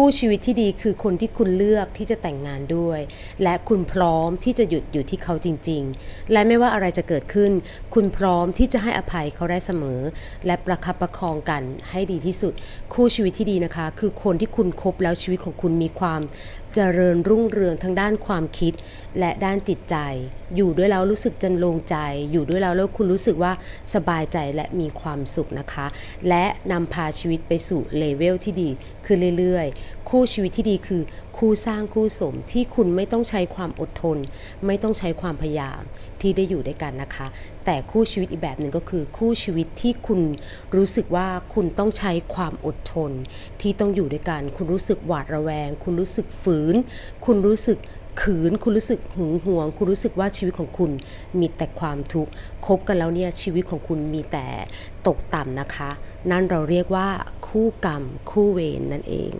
คู่ชีวิตที่ดีคือคนที่คุณเลือกที่จะแต่งงานด้วย และคุณพร้อมที่จะหยุดอยู่ที่เขาจริง ๆ และไม่ว่าอะไรจะเกิดขึ้น คุณพร้อมที่จะให้อภัยเขาได้เสมอ และประคับประคองกันให้ดีที่สุด คู่ชีวิตที่ดีนะคะ คือคนที่คุณคบแล้วชีวิตของคุณมีความเจริญรุ่งเรืองทั้งด้านความคิด และด้านจิตใจ อยู่ด้วยแล้วรู้สึกจันลงใจ อยู่ด้วยแล้วแล้วคุณรู้สึกว่าสบายใจและมีความสุขนะคะ และนำพาชีวิตไปสู่เลเวลที่ดีขึ้นเรื่อยๆคู่ชีวิตที่ดีคือ คู่สร้างคู่สมที่คุณไม่ต้องใช้ความอดทน ไม่ต้องใช้ความพยายามที่ได้อยู่ด้วยกันนะคะ แต่คู่ชีวิตอีกแบบหนึ่งก็คือ คู่ชีวิตที่คุณรู้สึกว่าคุณต้องใช้ความอดทน ที่ต้องอยู่ด้วยกัน คุณรู้สึกหวาดระแวง คุณรู้สึกฝืน คุณรู้สึกขืนคุณรู้สึกหึงหวง คุณรู้สึกว่าชีวิตของคุณมีแต่ความทุกข์คบกันแล้วเนี่ยชีวิตของคุณมีแต่ตกต่ำนะคะ นั่นเราเรียกว่าคู่กรรม คู่เวรนนั่นเอง